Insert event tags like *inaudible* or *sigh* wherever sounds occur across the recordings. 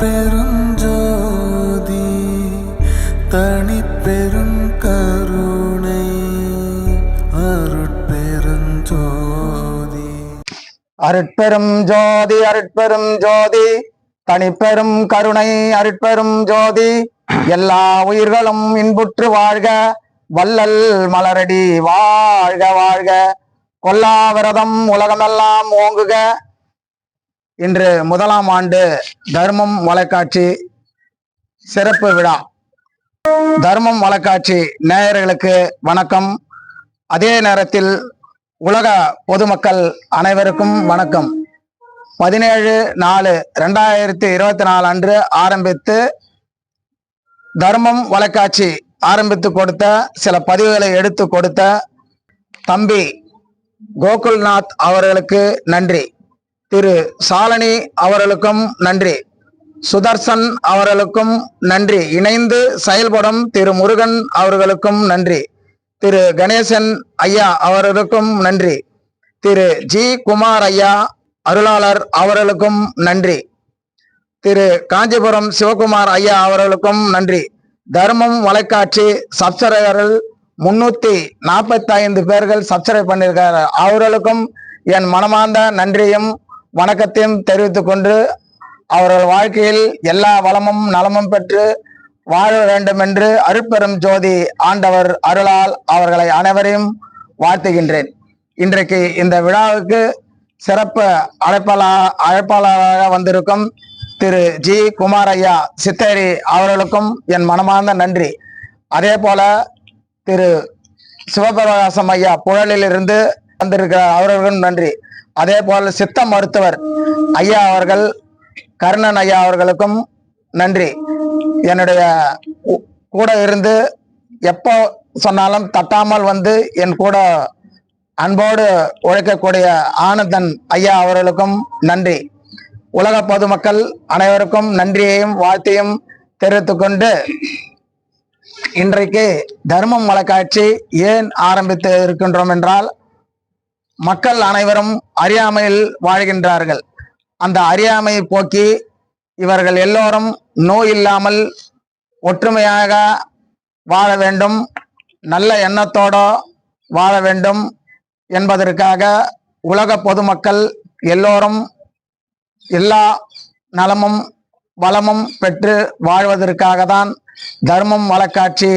பெருஞ்சோதி தனி பெரும் கருணை அருட்பெருஞ்சோதி. அருட்பெரும் ஜோதி அருட்பெரும் ஜோதி தனிப்பெரும் கருணை அருட்பெரும் ஜோதி எல்லா உயிர்களும் இன்புற்று வாழ்க வள்ளல் மலரடி வாழ்க வாழ்க. கொல்லா விரதம் உலகமெல்லாம் ஓங்குக இன்று முதலாம் ஆண்டு தர்மம் வலைக்காட்சி சிறப்பு விழா. தர்மம் வலைக்காட்சி நேயர்களுக்கு வணக்கம். அதே நேரத்தில் உலக பொதுமக்கள் அனைவருக்கும் வணக்கம். பதினேழு நாலு ரெண்டாயிரத்தி இருபத்தி நாலு அன்று ஆரம்பித்து தர்மம் வலைக்காட்சி ஆரம்பித்து கொடுத்த சில பதிவுகளை எடுத்து கொடுத்த தம்பி கோகுல்நாத் அவர்களுக்கு நன்றி. திரு சாலனி அவர்களுக்கும் நன்றி. சுதர்சன் அவர்களுக்கும் நன்றி. இணைந்து செயல்படும் திரு முருகன் அவர்களுக்கும் நன்றி. திரு கணேசன் ஐயா அவர்களுக்கும் நன்றி. திரு ஜி குமார் ஐயா அருளாளர் அவர்களுக்கும் நன்றி. திரு காஞ்சிபுரம் சிவகுமார் ஐயா அவர்களுக்கும் நன்றி. தர்மம் வலைக்காட்சி சப்ஸ்கிரைபர்கள் முன்னூத்தி நாற்பத்தி ஐந்து பேர்கள் சப்ஸ்கிரைப் பண்ணியிருக்காரு அவர்களுக்கும் என் மனமார்ந்த நன்றியும் வணக்கத்தையும் தெரிவித்துக் கொண்டு அவர்கள் வாழ்க்கையில் எல்லா வளமும் நலமும் பெற்று வாழ வேண்டும் என்று அருட்பெரும் ஜோதி ஆண்டவர் அருளால் அவர்களை அனைவரையும் வாழ்த்துகின்றேன். இன்றைக்கு இந்த விழாவுக்கு சிறப்பு அழைப்பாளா அழைப்பாளராக வந்திருக்கும் திரு ஜி. குமார் ஐயா சித்தேரி அவர்களுக்கும் என் மனமார்ந்த நன்றி. அதே போல திரு சிவபிரகாசம் ஐயா புழலில் வந்திருக்கிறார் அவர்களுக்கும் நன்றி. அதே போல சித்த மருத்துவர் ஐயா அவர்கள் கர்ணன் ஐயா அவர்களுக்கும் நன்றி. என்னுடைய கூட இருந்து எப்போ சொன்னாலும் தட்டாமல் வந்து என் கூட அன்போடு உழைக்கக்கூடிய ஆனந்தன் ஐயா அவர்களுக்கும் நன்றி. உலக பொதுமக்கள் அனைவருக்கும் நன்றியையும் வாழ்த்தையும் தெரிவித்துக் கொண்டு இன்றைக்கு தர்மம் வழக்காட்சி ஏன் ஆரம்பித்து இருக்கின்றோம் என்றால் மக்கள் அனைவரும் அறியாமையில் வாழ்கின்றார்கள். அந்த அறியாமையை போக்கி இவர்கள் எல்லோரும் நோய் இல்லாமல் ஒற்றுமையாக வாழ வேண்டும் நல்ல எண்ணத்தோட வாழ வேண்டும் என்பதற்காக உலக பொதுமக்கள் எல்லோரும் எல்லா நலமும் வளமும் பெற்று வாழ்வதற்காக தான் தர்மம் வழக்காட்சி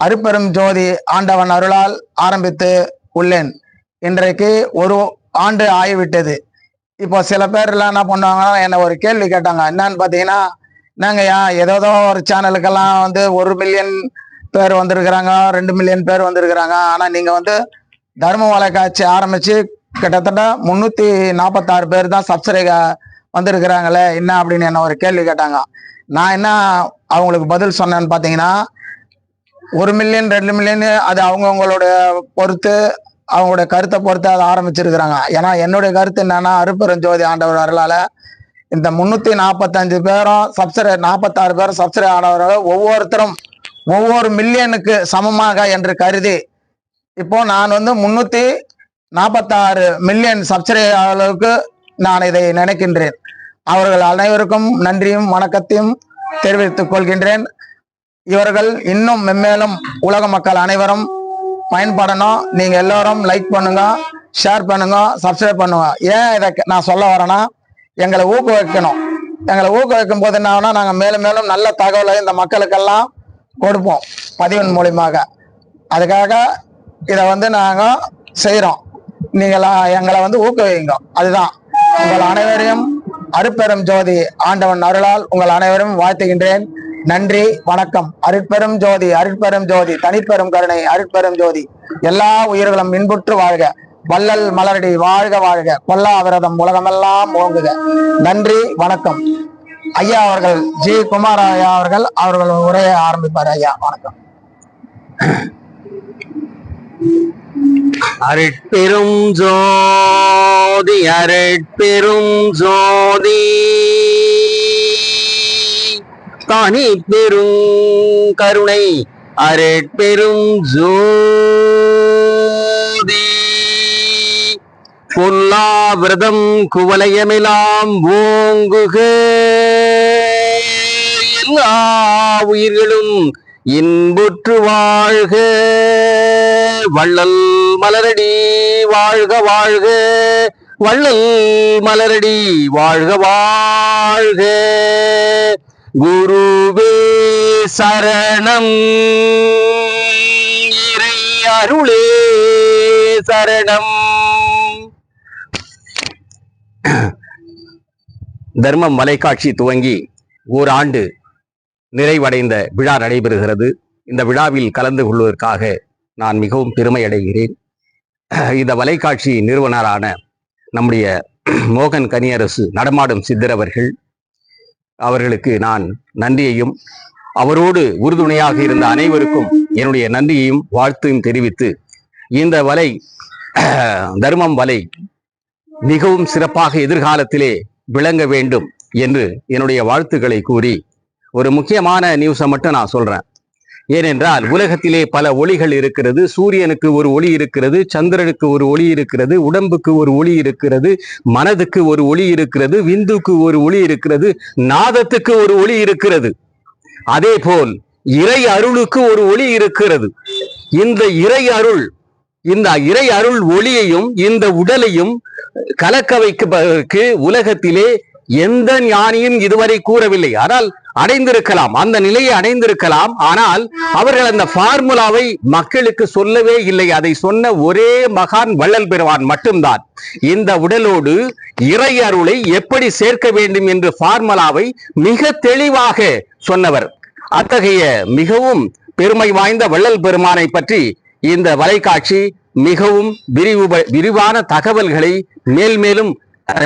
அருப்பெரும் ஜோதி ஆண்டவன் அருளால் ஆரம்பித்து உள்ளேன். இன்றைக்கு ஒரு ஆண்டு ஆகிவிட்டது. இப்போ சில பேர்லாம் என்ன பண்ணுவாங்கன்னா என்ன ஒரு கேள்வி கேட்டாங்க. என்னன்னு பார்த்தீங்கன்னா என்னங்கய்யா ஏதோ ஒரு சேனலுக்கெல்லாம் வந்து ஒரு மில்லியன் பேர் வந்திருக்கிறாங்க ரெண்டு மில்லியன் பேர் வந்திருக்கிறாங்க. ஆனால் நீங்கள் வந்து தர்ம வலைக்காட்சி ஆரம்பித்து கிட்டத்தட்ட முந்நூற்றி நாற்பத்தாறு பேர் தான் சப்ஸ்கிரைக வந்திருக்கிறாங்களே என்ன அப்படின்னு என்ன ஒரு கேள்வி கேட்டாங்க. நான் என்ன அவங்களுக்கு பதில் சொன்னேன்னு பார்த்தீங்கன்னா ஒரு மில்லியன் ரெண்டு மில்லியன் அது அவங்கவுங்களோட பொறுத்து அவங்களுடைய கருத்தை பொறுத்து அதை ஆரம்பிச்சிருக்கிறாங்க. ஏன்னா என்னுடைய கருத்து என்னன்னா அருப்பெருஞ்சோதி ஆண்டவர் அருளால இந்த முன்னூத்தி நாற்பத்தஞ்சு பேரும் சப்சிடை நாற்பத்தாறு பேரும் சப்சிடை ஆனவர்கள் ஒவ்வொருத்தரும் ஒவ்வொரு மில்லியனுக்கு சமமாக என்று கருதி இப்போ நான் வந்து முன்னூத்தி நாற்பத்தாறு மில்லியன் சப்சிடை அளவுக்கு நான் இதை நினைக்கின்றேன். அவர்கள் அனைவருக்கும் நன்றியும் வணக்கத்தையும் தெரிவித்துக் கொள்கின்றேன். இவர்கள் இன்னும் மென்மேலும் உலக மக்கள் அனைவரும் பயன்படணும். நீங்க எல்லாரும் லைக் பண்ணுங்க ஷேர் பண்ணுங்க சப்ஸ்கிரைப் பண்ணுங்க. ஏன் இதை நான் சொல்ல வரேன்னா எங்களை ஊக்குவிக்கணும். எங்களை ஊக்குவிக்கும் போது என்ன ஆகும்னா நாங்கள் மேலும் மேலும் நல்ல தகவலை இந்த மக்களுக்கெல்லாம் கொடுப்போம் பதிவின் மூலியமாக. அதுக்காக இதை வந்து நாங்கள் செய்கிறோம் நீங்கள் எங்களை வந்து ஊக்குவிங்க. அதுதான். உங்கள் அனைவரையும் அருப்பெரும் ஜோதி ஆண்டவன் அருளால் உங்கள் அனைவரும் வாழ்த்துகின்றேன். நன்றி வணக்கம். அருட்பெரும் ஜோதி அருட்பெரும் ஜோதி தனிப்பெரும் கருணை அருட்பெரும் ஜோதி. எல்லா உயிர்களும் இன்புற்று வாழ்க. வள்ளல் மலரடி வாழ்க வாழ்க. கொல்லா விரதம் உலகமெல்லாம் ஓங்குக. நன்றி வணக்கம். ஐயா அவர்கள் ஜி. குமார் ஐயா அவர்கள் அவர்கள் உரையை ஆரம்பிப்பார். ஐயா வணக்கம். அருட்பெரும் ஜோதி அருட்பெரும் ஜோதி. காணி பெரும் கருணை அரட்பெரும் ஜோதி. பொல்லா விரதம் குவலயமெல்லாம் ஓங்குக. எல்லா உயிர்களும் இன்புற்று வாழ்க. வள்ளல் மலரடி வாழ்க வாழ்க. வள்ளல் மலரடி வாழ்க வாழ்க. குருவே சரணம். இறை அருளே சரணம். தர்மம் மலைக்காட்சி துவங்கி ஓராண்டு நிறைவடைந்த விழா நடைபெறுகிறது. இந்த விழாவில் கலந்து கொள்வதற்காக நான் மிகவும் பெருமை அடைகிறேன் இந்த வலைக்காட்சி நிறுவனரான நம்முடைய மோகன் கனியரசு நடமாடும் சித்தர் அவர்கள் அவர்களுக்கு நான் நன்றியையும் அவரோடு உறுதுணையாக இருந்த அனைவருக்கும் என்னுடைய நன்றியையும் வாழ்த்தையும் தெரிவித்து இந்த வலை *clears throat* தர்மம் வலை மிகவும் சிறப்பாக எதிர்காலத்திலே விளங்க வேண்டும் என்று என்னுடைய வாழ்த்துக்களை கூறி ஒரு முக்கியமான நியூஸை மட்டும் நான் சொல்றேன். ஏனென்றால் உலகத்திலே பல ஒளிகள் இருக்கிறது. சூரியனுக்கு ஒரு ஒளி இருக்கிறது சந்திரனுக்கு ஒரு ஒளி இருக்கிறது உடம்புக்கு ஒரு ஒளி இருக்கிறது மனதுக்கு ஒரு ஒளி இருக்கிறது விந்துக்கு ஒரு ஒளி இருக்கிறது நாதத்துக்கு ஒரு ஒளி இருக்கிறது. அதே போல் இறை அருளுக்கு ஒரு ஒளி இருக்கிறது. இந்த இறை அருள் இந்த இறை அருள் ஒளியையும் இந்த உடலையும் கலக்க வைப்பதற்கு உலகத்திலே எந்த ஞானியும் இதுவரை கூறவில்லை. ஆனால் அடைந்திருக்கலாம். அந்த நிலையை அடைந்திருக்கலாம். ஆனால் அவர்கள் அந்த ஃபார்முலாவை மக்களுக்கு சொல்லவே இல்லை. அதை சொன்ன ஒரே மகான் வள்ளல் பெறுவான் மட்டும்தான். இந்த உடலோடு இறை அருளை எப்படி சேர்க்க வேண்டும் என்று ஃபார்முலாவை மிக தெளிவாக சொன்னவர். அத்தகைய மிகவும் பெருமை வாய்ந்த வள்ளல் பெருமானை பற்றி இந்த வலைக்காட்சி மிகவும் விரிவு விரிவான தகவல்களை மேல் மேலும்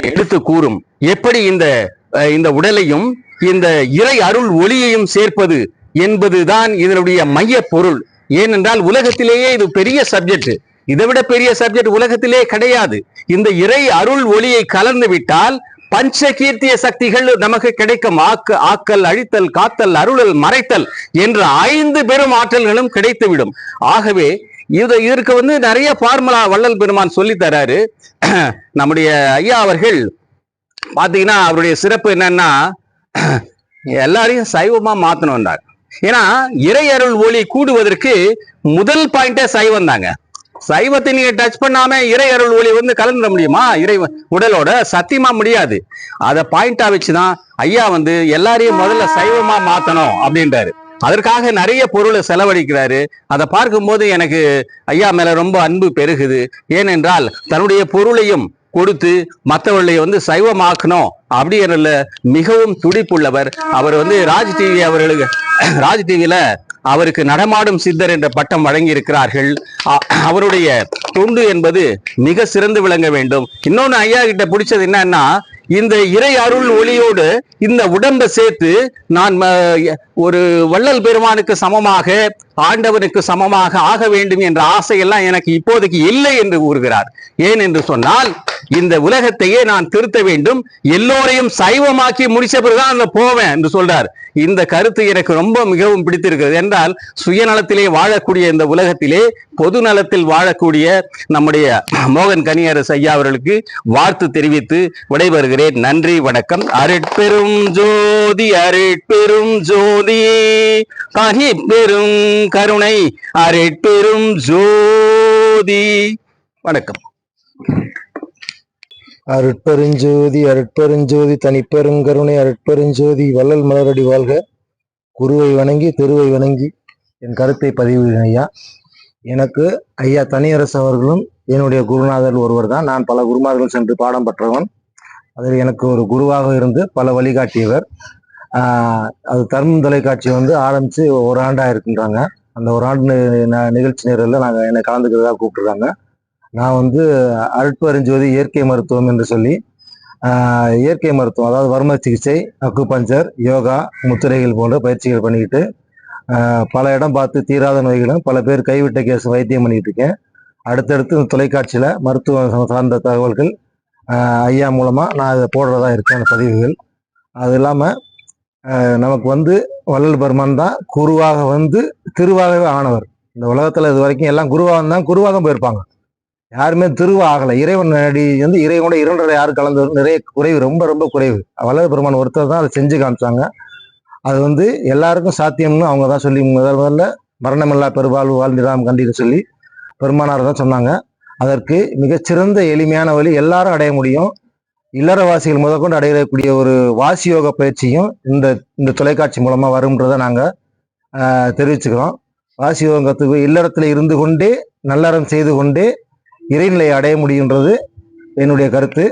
எடுத்து கூறும். எப்படி இந்த இந்த உடலையும் இந்த இறை அருள் ஒளியையும் சேர்ப்பது என்பதுதான் இதனுடைய மைய பொருள் ஏனென்றால் உலகத்திலேயே இது பெரிய சப்ஜெக்ட் இதை விட பெரிய சப்ஜெக்ட் உலகத்திலே கிடையாது. இந்த இறை அருள் ஒளியை கலந்து விட்டால் பஞ்ச கீர்த்திய சக்திகள் நமக்கு கிடைக்கும். ஆக்கு ஆக்கல் அழித்தல் காத்தல் அருளல் மறைத்தல் என்ற ஐந்து பெரும் ஆற்றல்களும் கிடைத்துவிடும். ஆகவே இது இதற்கு வந்து நிறைய ஃபார்முலா வள்ளல் பெருமான் சொல்லி தராரு. *clears throat* நம்முடைய ஐயா அவர்கள் பார்த்தீங்கன்னா அவருடைய சிறப்பு என்னன்னா எல்லாரையும் சைவமா மாத்தணும்ன்றார். ஏன்னா இறை அருள் ஒளி கூடுவதற்கு முதல் பாயிண்டே சைவம் தாங்க. சைவத்தை நீங்க டச் பண்ணாம இறை அருள் ஒளி வந்து கலந்துட முடியுமா? இறை உடலோட சத்தியமா முடியாது. அதை பாயிண்டா வச்சுதான் ஐயா வந்து எல்லாரையும் முதல்ல சைவமா மாத்தணும் அப்படின்றாரு. அதற்காக நிறைய பொருளை செலவழிக்கிறாரு. அதை பார்க்கும்போது எனக்கு ஐயா மேல ரொம்ப அன்பு பெருகுது. ஏனென்றால் தன்னுடைய பொருளையும் கொடுத்து மற்றவர்களை வந்து சைவமாக்கணும் அப்படிங்கிறதுல மிகவும் துடிப்புள்ளவர். அவர் வந்து ராஜ் டிவி அவர்களுக்கு ராஜ் டிவியில அவருக்கு நடமாடும் சித்தர் என்ற பட்டம் வழங்கி இருக்கிறார்கள் அவருடைய தொண்டு என்பது மிக சிறந்து விளங்க வேண்டும். இன்னொன்னு ஐயா கிட்ட பிடிச்சது என்னன்னா இந்த இறை அருள் ஒளியோடு இந்த உடம்பை சேர்த்து நான் ம- ஒரு வள்ளல் பெருமானுக்கு சமமாக ஆண்டவனுக்கு சமமாக ஆக வேண்டும் என்ற ஆசையெல்லாம் எனக்கு இப்போதைக்கு இல்லை என்று கூறுகிறார். ஏன் என்று சொன்னால் இந்த உலகத்தையே நான் திருத்த வேண்டும். எல்லோரையும் சைவமாக்கி முடிச்ச பிறகுதான் அந்த போவேன் என்று சொல்றார். இந்த கருத்து எனக்கு ரொம்ப மிகவும் பிடித்திருக்கிறது. என்றால் சுயநலத்திலே வாழக்கூடிய இந்த உலகத்திலே பொது நலத்தில் வாழக்கூடிய நம்முடைய மோகன் கனியரசு ஐயா அவர்களுக்கு வாழ்த்து தெரிவித்து விடைபெறுகிறேன். நன்றி வணக்கம். அருட்பெரும் ஜோதி அருட்பெரும் ஜோதி கனி பெரும் கருணை அருட்பெரும் ஜோதி. வணக்கம். அருட்பெருஞ்சோதி அருட்பெருஞ்சோதி தனிப்பெருங்கருணை அருட்பெருஞ்சோதி வள்ளல் மலரடி வாழ்க. குருவை வணங்கி தெருவை வணங்கி. என் கருத்தை பதிவு ஐயா. எனக்கு ஐயா தனியரசு அவர்களும் என்னுடைய குருநாதர் ஒருவர் தான். நான் பல குருமார்கள் சென்று பாடம் பெற்றவன். அதில் எனக்கு ஒரு குருவாக இருந்து பல வழிகாட்டியவர். அது தர்மம் தொலைக்காட்சி வந்து ஆரம்பித்து ஒரு ஆண்டாக இருக்கின்றாங்க அந்த ஒரு ஆண்டு நி- நிகழ்ச்சி நேரில் நாங்கள் என்னை கலந்துக்கிறதா கூப்பிட்டுருக்காங்க. நான் வந்து அருட்பெருஞ்சோதி இயற்கை மருத்துவம் என்று சொல்லி இயற்கை மருத்துவம் அதாவது வர்ம சிகிச்சை அக்குபஞ்சர் யோகா முத்திரைகள் போன்ற பயிற்சிகள் பண்ணிக்கிட்டு பல இடம் பார்த்து தீராத நோய்களும் பல பேர் கைவிட்ட கேஸ் வைத்தியம் பண்ணிக்கிட்டு இருக்கேன். அடுத்தடுத்து இந்த தொலைக்காட்சியில் மருத்துவம் சார்ந்த தகவல்கள் ஐயா மூலமாக நான் அதை போடுறதா இருக்கேன் அந்த பதிவுகள். அது இல்லாமல் நமக்கு வந்து வள்ளல் பெருமான் தான் குருவாக வந்து திருவாகவே ஆனவர். இந்த உலகத்தில் இது வரைக்கும் எல்லாம் குருவாக தான் குருவாக தான் போயிருப்பாங்க. யாருமே திருவ ஆகலை. இறைவன் அடி வந்து இறைவனோட இரண்டரை யார் கலந்து நிறைய குறைவு ரொம்ப ரொம்ப குறைவு. வல்லது பெருமான் ஒருத்தர் தான் அதை செஞ்சு காமிச்சாங்க. அது வந்து எல்லாருக்கும் சாத்தியம்னு அவங்க தான் சொல்லி முதல் முதல்ல மரணமில்லா பெருவாழ்வு வாழ்ந்திடாம் கண்டின்னு சொல்லி பெருமானார் தான் சொன்னாங்க. அதற்கு மிகச்சிறந்த எளிமையான வழி எல்லாரும் அடைய முடியும். இல்லறவாசிகள் முதற்கொண்டு அடையக்கூடிய ஒரு வாசி யோக பயிற்சியும் இந்த இந்த தொலைக்காட்சி மூலமாக வரும்ன்றதை நாங்கள் தெரிவிச்சுக்கிறோம். வாசி யோகம் இருந்து கொண்டே நல்லறம் செய்து கொண்டே இறைநிலையை அடைய முடியுன்றது என்னுடைய கருத்து.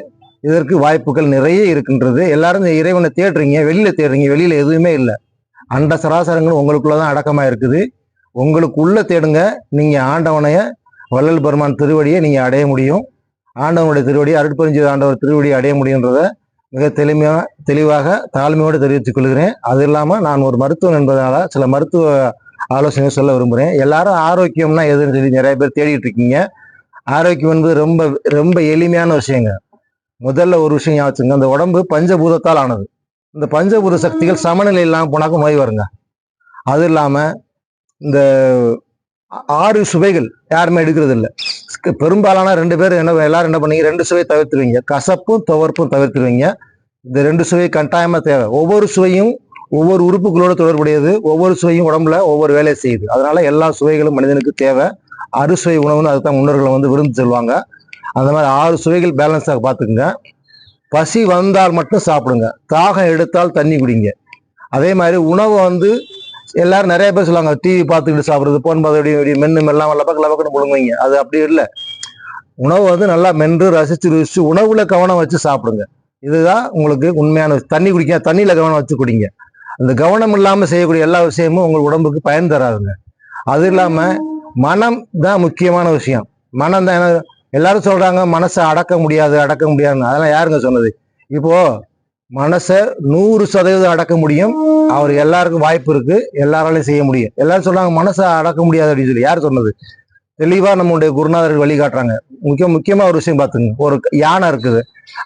இதற்கு வாய்ப்புகள் நிறைய இருக்கின்றது. எல்லாரும் இந்த இறைவனை தேடுறீங்க வெளியில தேடுறீங்க வெளியில எதுவுமே இல்லை. அண்ட சராசரங்கள் உங்களுக்குள்ளதான் அடக்கமா இருக்குது. உங்களுக்கு உள்ள தேடுங்க நீங்க ஆண்டவனைய வள்ளல் பெருமான் திருவடியை நீங்க அடைய முடியும். ஆண்டவனுடைய திருவடி அருட்பரிஞ்சு ஆண்டவர் திருவடியை அடைய முடியுன்றத மிக தெளிமையாக தெளிவாக தாழ்மையோடு தெரிவித்துக் கொள்கிறேன். அது இல்லாமல் நான் ஒரு மருத்துவன் என்பதனால சில மருத்துவ ஆலோசனை சொல்ல விரும்புகிறேன் எல்லாரும் ஆரோக்கியம்னா எதுன்னு சொல்லி நிறைய பேர் தேடிட்டு இருக்கீங்க. ஆரோக்கியம் என்பது ரொம்ப ரொம்ப எளிமையான விஷயங்க. முதல்ல ஒரு விஷயம் யாச்சுங்க அந்த உடம்பு பஞ்சபூதத்தால் ஆனது. இந்த பஞ்சபூத சக்திகள் சமநிலை இல்லாமல் போனாக்க நோய் வருங்க. அது இல்லாமல் இந்த ஆறு சுவைகள் யாருமே எடுக்கிறது இல்லை. பெரும்பாலான ரெண்டு பேர் என்ன எல்லாரும் என்ன பண்ணீங்க ரெண்டு சுவை தவிர்த்துருவீங்க. கசப்பும் துவர்ப்பும் தவிர்த்துருவீங்க. இந்த ரெண்டு சுவை கட்டாயமாக தேவை. ஒவ்வொரு சுவையும் ஒவ்வொரு உறுப்புகளோட தொடர்புடையது. ஒவ்வொரு சுவையும் உடம்புல ஒவ்வொரு வேலையை செய்யுது. அதனால எல்லா சுவைகளும் மனிதனுக்கு தேவை. அறுசுவை உணவுன்னு அதுதான் முன்னோர்களை வந்து விருந்து சொல்லுவாங்க. அந்த மாதிரி ஆறு சுவைகள் பேலன்ஸாக பார்த்துக்குங்க. பசி வந்தால் மட்டும் சாப்பிடுங்க. தாகம் எடுத்தால் தண்ணி குடிங்க. அதே மாதிரி உணவை வந்து எல்லாரும் நிறைய பேர் சொல்லுவாங்க டிவி பார்த்துக்கிட்டு சாப்பிடுறது போன் பார்த்து அப்படி மென்னு மெல்லாம் ல பக்கம் முழுங்குவீங்க அது அப்படி இல்லை. உணவு வந்து நல்லா மென்று ரசித்து ருசிச்சு உணவுல கவனம் வச்சு சாப்பிடுங்க. இதுதான் உங்களுக்கு உண்மையான தண்ணி குடிக்க தண்ணியில் கவனம் வச்சு குடிங்க. அந்த கவனம் இல்லாமல் செய்யக்கூடிய எல்லா விஷயமும் உங்கள் உடம்புக்கு பயன் தராதுங்க. அது இல்லாமல் மனம் தான் முக்கியமான விஷயம். மனம் தான் என்ன- எல்லாரும் சொல்றாங்க மனசை அடக்க முடியாது அடக்க முடியாதுன்னு. அதெல்லாம் யாருங்க சொன்னது? இப்போ மனசை நூறு சதவீதம் அடக்க முடியும். அவர் எல்லாருக்கும் வாய்ப்பு இருக்கு. எல்லாராலையும் செய்ய முடியும். எல்லாரும் சொல்றாங்க மனசை அடக்க முடியாது அப்படின்னு சொல்லி. யார் சொன்னது? தெளிவா நம்மளுடைய குருநாதர்கள் வழிகாட்டுறாங்க. முக்கிய முக்கியமா ஒரு விஷயம் பார்த்துங்க. ஒரு யானை இருக்குது.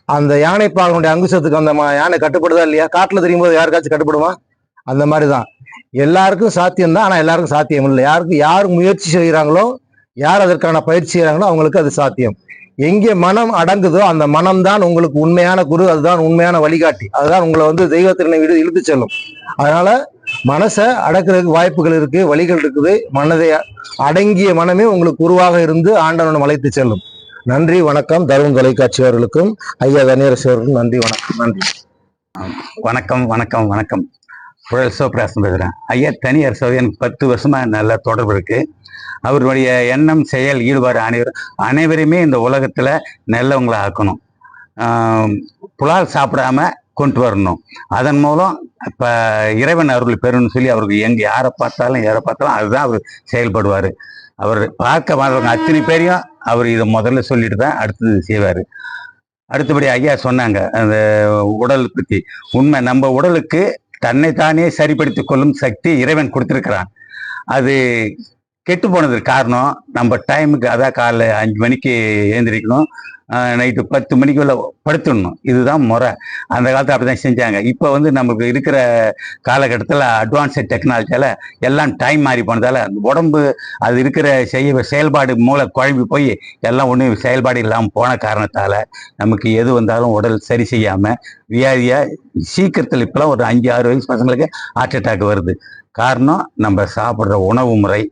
அந்த யானை பாகனுடைய அங்குசத்துக்கு அந்த யானை கட்டுப்படுதா இல்லையா? காட்டுல தெரியும் போது யாருக்காச்சும் கட்டுப்படுமா? அந்த மாதிரிதான் எல்லாருக்கும் சாத்தியம் தான் எல்லாருக்கும் சாத்தியம் இல்லை. யாருக்கு யார் முயற்சி செய்கிறாங்களோ யார் அதற்கான பயிற்சி செய்கிறாங்களோ அவங்களுக்கு அது சாத்தியம். எங்கே மனம் அடங்குதோ அந்த மனம் தான் உங்களுக்கு உண்மையான குரு அதுதான் உண்மையான வழிகாட்டி. அதுதான் உங்களை வந்து தெய்வத்திறனை விடு இழுத்து செல்லும். அதனால மனசை அடக்கிறதுக்கு வாய்ப்புகள் இருக்கு வழிகள் இருக்குது. மனதை அடங்கிய மனமே உங்களுக்கு குருவாக இருந்து ஆண்டவனை அழைத்து செல்லும். நன்றி வணக்கம். தருண் தொலைக்காட்சி அவர்களுக்கும் ஐயா தனியரசு அவர்களுக்கும் நன்றி வணக்கம் நன்றி. வணக்கம் வணக்கம் வணக்கம். சிவபிராசன் பேசுகிறேன் ஐயா தனியார் சோதியன் எனக்கு பத்து வருஷமா நல்ல தொடர்பு இருக்கு. அவருடைய எண்ணம் செயல் ஈடுபாடு அனைவரும் அனைவருமே இந்த உலகத்துல நல்லவங்களை ஆக்கணும். புலால் சாப்பிடாம கொண்டு வரணும். அதன் மூலம் இப்ப இறைவன் அருள் பெறணும்னு சொல்லி அவருக்கு எங்க யாரை பார்த்தாலும் யாரை பார்த்தாலும் அதுதான் அவர் செயல்படுவார். அவர் பார்க்க வர்றவங்க அத்தனை பேரையும் அவர் இதை முதல்ல சொல்லிட்டு தான் அடுத்தது செய்வார். அடுத்தபடி ஐயா சொன்னாங்க அந்த உடல் பற்றி உண்மை நம்ம உடலுக்கு தன்னைத்தானே சரிப்படுத்திக் கொள்ளும் சக்தி இறைவன் கொடுத்திருக்கிறான். அது கெட்டு போனதுக்கு காரணம் நம்ம டைமுக்கு அதான் காலைல அஞ்சு மணிக்கு எழுந்திரிக்கணும். நைட்டு பத்து மணிக்குள்ள படுத்துடணும். இதுதான் முறை. அந்த காலத்துல அப்படிதான் செஞ்சாங்க. இப்போ வந்து நமக்கு இருக்கிற காலகட்டத்தில் அட்வான்ஸ்டு டெக்னாலஜியால் எல்லாம் டைம் மாறி போனதால் அந்த உடம்பு அது இருக்கிற செய்ய செயல்பாடு மூளை குழம்பி போய் எல்லாம் ஒன்றும் செயல்பாடு இல்லாமல் போன காரணத்தால் நமக்கு எது வந்தாலும் உடல் சரி செய்யாமல் வியாதியாக சீக்கிரத்தில் இப்பெல்லாம் ஒரு அஞ்சு ஆறு வயசு பசங்களுக்கு ஹார்ட் அட்டாக் வருது. காரணம் நம்ம சாப்பிட்ற உணவு முறை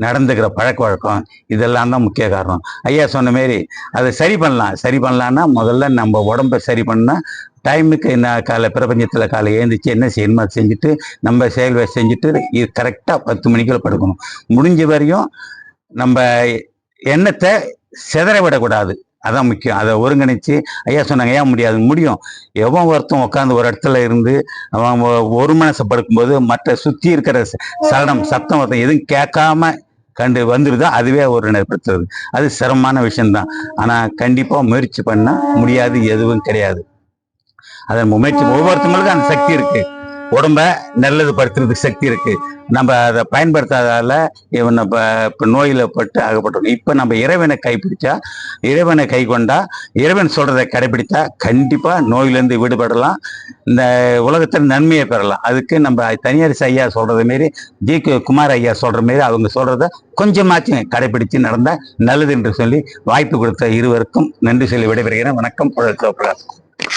நடந்துக்கிற பழக்க வழக்கம் இதெல்லாம் தான் முக்கிய காரணம். ஐயா சொன்ன மாரி அதை சரி பண்ணலாம். சரி பண்ணலான்னா முதல்ல நம்ம உடம்பை சரி பண்ணால் டைமுக்கு என்ன காலை பிரபஞ்சத்தில் காலை ஏந்திரிச்சு என்ன செய்யணுமோ அதை செஞ்சுட்டு நம்ம செயல்வை செஞ்சுட்டு இது கரெக்டாக பத்து மணிக்குள்ள படுக்கணும். முடிஞ்ச வரையும் நம்ம எண்ணத்தை சிதற விடக்கூடாது. அதான் முக்கியம். அதை ஒருங்கிணைச்சு ஐயா சொன்னாங்க ஏன் முடியாது? முடியும். எவன் ஒருத்தன் உட்காந்து ஒரு இடத்துல இருந்து அவன் ஒரு மனசை படுக்கும்போது மற்ற சுற்றி இருக்கிற ச- சலனம் சத்தம் ஒருத்தன் எதுவும் கேட்காம கண்டு வந்துருதோ அதுவே ஒரு நிலைப்படுத்துறது அது சிரமமான விஷயம்தான். ஆனா கண்டிப்பா முயற்சி பண்ணா முடியாது எதுவும் கிடையாது. அதன் முயற்சி ஒவ்வொருத்தவங்களுக்கும் அந்த சக்தி இருக்கு. உடம்ப நல்லது படுத்துறதுக்கு சக்தி இருக்கு. நம்ம அதை பயன்படுத்தாதால இவன் நம்ம இப்போ நோயில பட்டு ஆகப்பட்டோம் இப்போ நம்ம இறைவனை கைப்பிடிச்சா இறைவனை கை கொண்டா இறைவன் சொல்றதை கடைபிடித்தா கண்டிப்பா நோயிலேருந்து விடுபடலாம். இந்த உலகத்தில் நன்மையை பெறலாம். அதுக்கு நம்ம தனியார் ஐயா சொல்றது மாரி ஜி கே குமார் ஐயா சொல்ற மாரி அவங்க சொல்றத கொஞ்சமாச்சும் கடைபிடிச்சு நடந்தா நல்லது என்று சொல்லி வாய்ப்பு கொடுத்த இருவருக்கும் நன்றி சொல்லி விடைபெறுகிறேன். வணக்கம். புழல்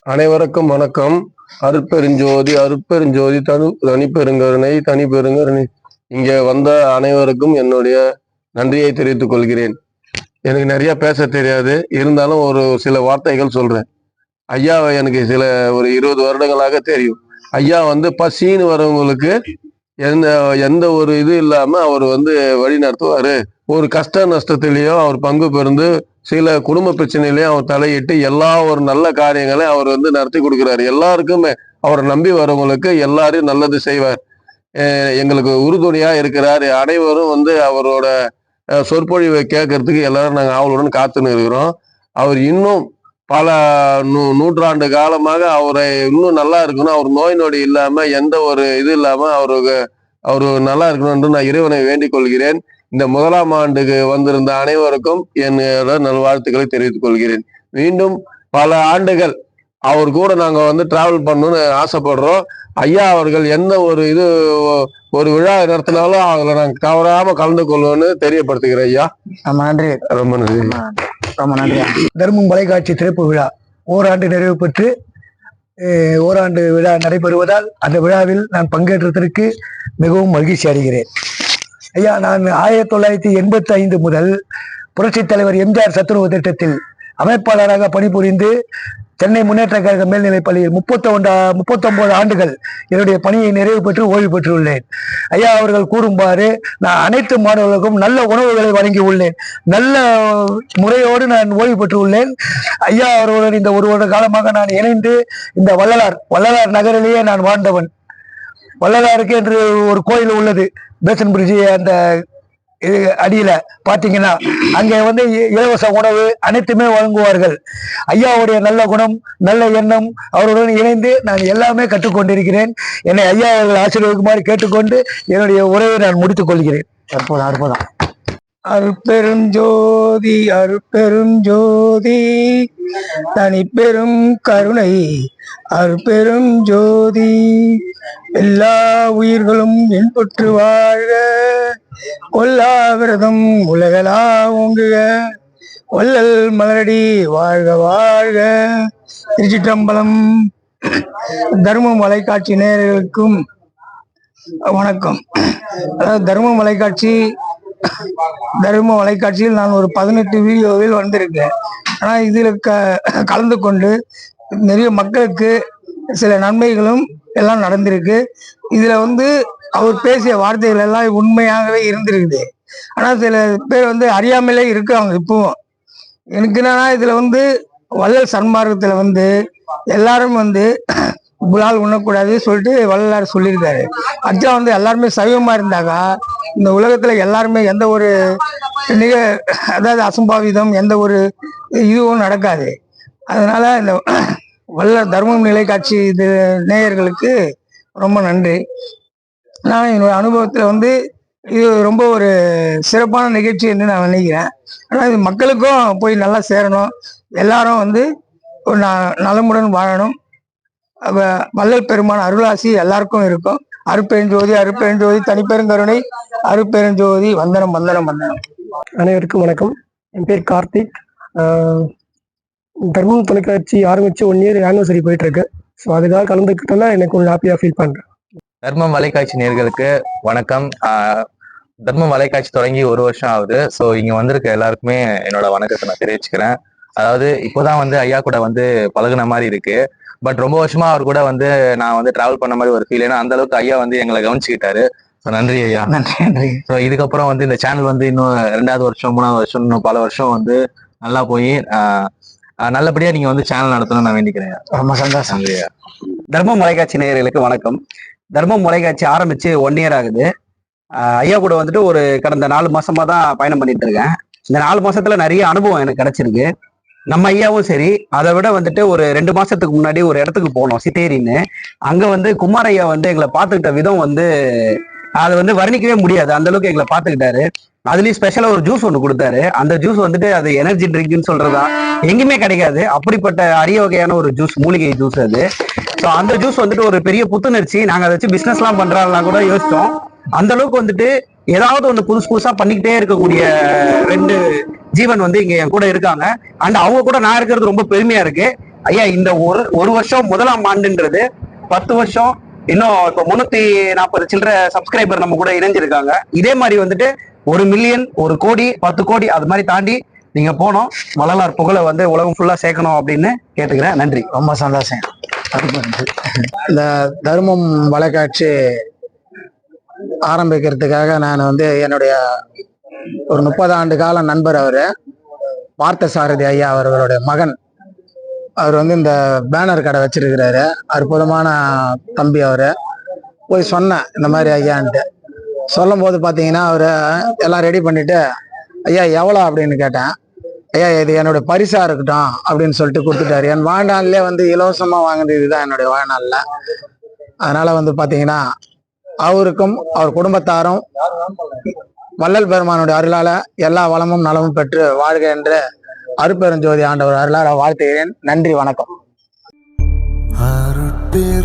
அனைவருக்கும் வணக்கம். அருட்பெருஞ்சோதி அருட்பெருஞ்சோதி தனு தனிப்பெருங்கருணை தனிப்பெருங்கருணை. இங்கே வந்த அனைவருக்கும் என்னுடைய நன்றியை தெரிவித்துக் கொள்கிறேன். எனக்கு நிறைய பேச தெரியாது. இருந்தாலும் ஒரு சில வார்த்தைகள் சொல்றேன். ஐயாவை எனக்கு சில ஒரு இருபது வருடங்களாக தெரியும். ஐயா வந்து பசின்னு வரவங்களுக்கு எந்த எந்த ஒரு இது இல்லாம அவர் வந்து வழி நடத்துவாரு. ஒரு கஷ்ட நஷ்டத்திலையும் அவர் பங்கு பெருந்து சில குடும்ப பிரச்சனையிலையும் அவர் தலையிட்டு எல்லா ஒரு நல்ல காரியங்களையும் அவர் வந்து நடத்தி கொடுக்குறாரு. எல்லாருக்குமே அவரை நம்பி வரவங்களுக்கு எல்லாரையும் நல்லது செய்வார். எங்களுக்கு உறுதுணையா இருக்கிறார். அனைவரும் வந்து அவரோட சொற்பொழிவை கேட்கறதுக்கு எல்லாரும் நாங்கள் ஆவலுடன் காத்துன்னு இருக்கிறோம் அவர் இன்னும் பல நூ நூற்றாண்டு காலமாக அவரை இன்னும் நல்லா இருக்கணும். அவர் நோய் நொடி இல்லாமல் எந்த ஒரு இது இல்லாமல் அவருக்கு அவர் நல்லா இருக்கணும் என்று நான் இறைவனை வேண்டிக் கொள்கிறேன். இந்த முதலாம் ஆண்டுக்கு வந்திருந்த அனைவருக்கும் என்னோட நல்வாழ்த்துக்களை தெரிவித்துக் கொள்கிறேன். மீண்டும் பல ஆண்டுகள் அவர் கூட நாங்க வந்து டிராவல் பண்ணணும்னு ஆசைப்படுறோம். ஐயா அவர்கள் எந்த ஒரு இது ஒரு விழா நடத்தினாலும் அதுல நாங்க தவறாம கலந்து கொள்வோம்னு தெரியப்படுத்துகிறேன் ஐயா. ரொம்ப நன்றி. ரொம்ப நன்றி. ரொம்ப நன்றி. தர்மம் தொலைக்காட்சி திறப்பு விழா. ஓராண்டு நிறைவு பெற்று ஓராண்டு விழா நடைபெறுவதால் அந்த விழாவில் நான் பங்கேற்றதற்கு மிகவும் மகிழ்ச்சி அடைகிறேன். ஐயா நான் ஆயிரத்தி தொள்ளாயிரத்தி எண்பத்தி ஐந்து முதல் புரட்சித் தலைவர் எம்ஜிஆர் சத்துருவ திட்டத்தில் அமைப்பாளராக பணிபுரிந்து சென்னை முன்னேற்ற கழக மேல்நிலைப் பள்ளியில் முப்பத்தி ஒன்றா முப்பத்தொன்பது ஆண்டுகள் என்னுடைய பணியை நிறைவு பெற்று ஓய்வு பெற்றுள்ளேன். ஐயா அவர்கள் கூறும்பாறு நான் அனைத்து மாணவர்களுக்கும் நல்ல உணவுகளை வழங்கி உள்ளேன் நல்ல முறையோடு நான் ஓய்வு பெற்றுள்ளேன். ஐயா அவர்களுடன் இந்த ஒரு வருட காலமாக நான் இணைந்து இந்த வள்ளலார் வள்ளலார் நகரிலேயே நான் வாழ்ந்தவன். வள்ளலாருக்கு என்று ஒரு கோயில் உள்ளது. பேசன் பிரிட்ஜி அந்த இது அடியில பாத்தீங்கன்னா அங்கே வந்து இ- இலவச உணவு அனைத்துமே வழங்குவார்கள். ஐயாவுடைய நல்ல குணம் நல்ல எண்ணம் அவருடன் இணைந்து நான் எல்லாமே கற்றுக்கொண்டிருக்கிறேன். என்னை ஐயா அவர்கள் ஆசீர்வதிக்குமாறு கேட்டுக்கொண்டு என்னுடைய உரையை நான் முடித்துக் கொள்கிறேன். அற்புதம் அற்புதம். அருட்பெரும் ஜோதி அருட்பெரும் ஜோதி. தனிப்பெரும் கருணை அருட்பெரும் ஜோதி. எல்லா உயிர்களும் இன்புற்று வாழ்க. கொல்லா விரதம் உலகளா ஓங்குக. கொல்லல் மலரடி வாழ்க வாழ்க. திருச்சிட்டம்பலம் தர்ம மலைக்காட்சி நேயர்களுக்கும் வணக்கம். அதாவது தர்ம மலைக்காட்சி தர்ம வலைக்காட்சியில் நான் ஒரு பதினெட்டு வீடியோவில் வந்திருக்கேன். ஆனால் இதில் க கலந்து கொண்டு நிறைய மக்களுக்கு சில நன்மைகளும் எல்லாம் நடந்திருக்கு. இதில் வந்து அவர் பேசிய வார்த்தைகள் எல்லாம் உண்மையாகவே இருந்திருக்குது. ஆனால் சில பேர் வந்து அறியாமலே இருக்காங்க இப்பவும் எனக்கு என்னன்னா இதில் வந்து வள்ளல் சன்மார்க்கத்தில் வந்து எல்லாரும் வந்து புலால் உண்ணக்கூடாது சொல்லிட்டு வள்ளலார் சொல்லியிருக்காரு. அர்ஜுனா வந்து எல்லாருமே சைவமாக இருந்தாக்கா இந்த உலகத்தில் எல்லாருமே எந்த ஒரு நிக அதாவது அசம்பாவிதம் எந்த ஒரு இதுவும் நடக்காது. அதனால இந்த *clears throat* வல்ல தர்மம் நிலைக்காட்சி இது நேயர்களுக்கு ரொம்ப நன்றி. நான் என்னோட அனுபவத்தில் வந்து இது ரொம்ப ஒரு சிறப்பான நிகழ்ச்சி என்று நான் நினைக்கிறேன். ஆனால் இது மக்களுக்கும் போய் நல்லா சேரணும். எல்லாரும் வந்து ஒரு ந- நலமுடன் வாழணும். வள்ளல் பெருமான் அருளாசி எல்லாருக்கும் இருக்கும். அருப்பெருஞ்சோதி அருப்பெருஞ்சோதி தனிப்பெருங்கருணை அருப்பெருஞ்சோதி வந்தனம் வந்தனம் வந்தனம். அனைவருக்கும் வணக்கம். என் பேர் கார்த்திக். தர்மம் தொலைக்காட்சி ஆரம்பிச்சு ஒன் இயர் ஆனிவர்சரி போயிட்டு இருக்கு ஸோ அதுக்காக கலந்துக்கிட்டேன்னா எனக்கு கொஞ்சம் ஹாப்பியாக ஃபீல் பண்றேன். தர்மம் வலைக்காட்சி நேர்களுக்கு வணக்கம். ஆஹ் தர்மம் வலைக்காட்சி தொடங்கி ஒரு வருஷம் ஆகுது. ஸோ இங்க வந்திருக்க எல்லாருக்குமே என்னோட வணக்கத்தை நான் தெரிவிச்சுக்கிறேன். அதாவது இப்போதான் வந்து ஐயா கூட வந்து பழகுன மாதிரி இருக்கு. பட் ரொம்ப வருஷமா அவர் கூட வந்து நான் வந்து டிராவல் பண்ண மாதிரி ஒரு ஃபீல் ஏன்னா அந்த அளவுக்கு ஐயா வந்து எங்களை கவனிச்சுக்கிட்டாரு. நன்றி ஐயா. நன்றி நன்றி. ஸோ இதுக்கப்புறம் வந்து இந்த சேனல் வந்து இன்னும் ரெண்டாவது வருஷம் மூணாவது வருஷம் இன்னும் பல வருஷம் வந்து நல்லா போய் நல்லபடியா நீங்க வந்து சேனல் நடத்தணும்னு நான் வேண்டிக்கிறேன் ரொம்ப சந்தோஷம். ஐயா. தர்மம் தொலைக்காட்சி நேயர்களுக்கு வணக்கம். தர்மம் தொலைக்காட்சி ஆரம்பிச்சு ஒன் இயர் ஆகுது. ஐயா கூட வந்துட்டு ஒரு கடந்த நாலு மாசமா தான் பயணம் பண்ணிட்டு இருக்கேன். இந்த நாலு மாசத்துல நிறைய அனுபவம் எனக்கு கிடைச்சிருக்கு. நம்ம ஐயாவும் சரி அதை விட வந்துட்டு ஒரு ரெண்டு மாசத்துக்கு முன்னாடி ஒரு இடத்துக்கு போனோம் சித்தேரின்னு. அங்க வந்து குமார் ஐயா வந்து எங்களை பார்த்துக்கிட்ட விதம் வந்து அதை வந்து வர்ணிக்கவே முடியாது. அந்த அளவுக்கு எங்களை பார்த்துக்கிட்டாரு. அதுலயும் ஸ்பெஷலா ஒரு ஜூஸ் ஒன்று கொடுத்தாரு. அந்த ஜூஸ் வந்துட்டு அது எனர்ஜி ட்ரிங்க்னு சொல்றதா எங்கேயுமே கிடைக்காது. அப்படிப்பட்ட அரிய வகையான ஒரு ஜூஸ் மூலிகை ஜூஸ் அது. ஸோ அந்த ஜூஸ் வந்துட்டு ஒரு பெரிய புத்துணர்ச்சி. நாங்கள் அதை வச்சு பிஸ்னஸ்லாம் எல்லாம் பண்றாங்கலாம் கூட யோசிச்சோம். அந்த அளவுக்கு வந்துட்டு ஏதாவது ஒன்று புதுசு புதுசாக பண்ணிக்கிட்டே இருக்கக்கூடிய ரெண்டு ஜீவன் வந்து இங்கே என் கூட இருக்காங்க. அண்ட் அவங்க கூட நான் இருக்கிறது ரொம்ப பெருமையாக இருக்கு. ஐயா இந்த ஒரு ஒரு வருஷம் முதலாம் ஆண்டுன்றது பத்து வருஷம் இன்னும் இப்போ முன்னூத்தி நாற்பது சில்லற சப்ஸ்கிரைபர் நம்ம கூட இணைஞ்சிருக்காங்க. இதே மாதிரி வந்துட்டு ஒரு மில்லியன் ஒரு கோடி பத்து கோடி அது மாதிரி தாண்டி நீங்க போனோம் வள்ளலார் புகழை வந்து உலகம் ஃபுல்லா சேர்க்கணும் அப்படின்னு கேட்டுக்கிறேன். நன்றி. ரொம்ப சந்தோஷம். இந்த தர்மம் வலைக்காட்சி ஆரம்பிக்கிறதுக்காக நான் வந்து என்னுடைய ஒரு முப்பது ஆண்டு கால நண்பர் அவர் பார்த்த சாரதி ஐயா அவர்களுடைய மகன். அவர் வந்து இந்த பேனர் கடை வச்சிருக்கிறாரு. அற்புதமான தம்பி அவர். போய் சொன்னேன் இந்த மாதிரி ஐயான்ட்டு. சொல்லும் போது பார்த்தீங்கன்னா அவர் எல்லாம் ரெடி பண்ணிட்டு ஐயா எவ்வளோ? அப்படின்னு கேட்டேன். ஐயா இது என்னுடைய பரிசா இருக்கட்டும் அப்படின்னு சொல்லிட்டு கொடுத்துட்டாரு. என் வாழ்நாள்லேயே வந்து இலவசமாக வாங்கினது இதுதான் என்னுடைய வாழ்நாளில். அதனால வந்து பார்த்தீங்கன்னா அவருக்கும் அவர் குடும்பத்தாரும் வள்ளல் பெருமானுடைய அருளால எல்லா வளமும் நலமும் பெற்று வாழ்க என்று அருப்பெருஞ்சோதி ஆண்டவர் அருளால வாழ்த்துகிறேன். நன்றி வணக்கம். அருட்பெருஞ்சோதி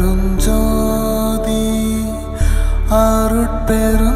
அருட்பெருஞ்சோதி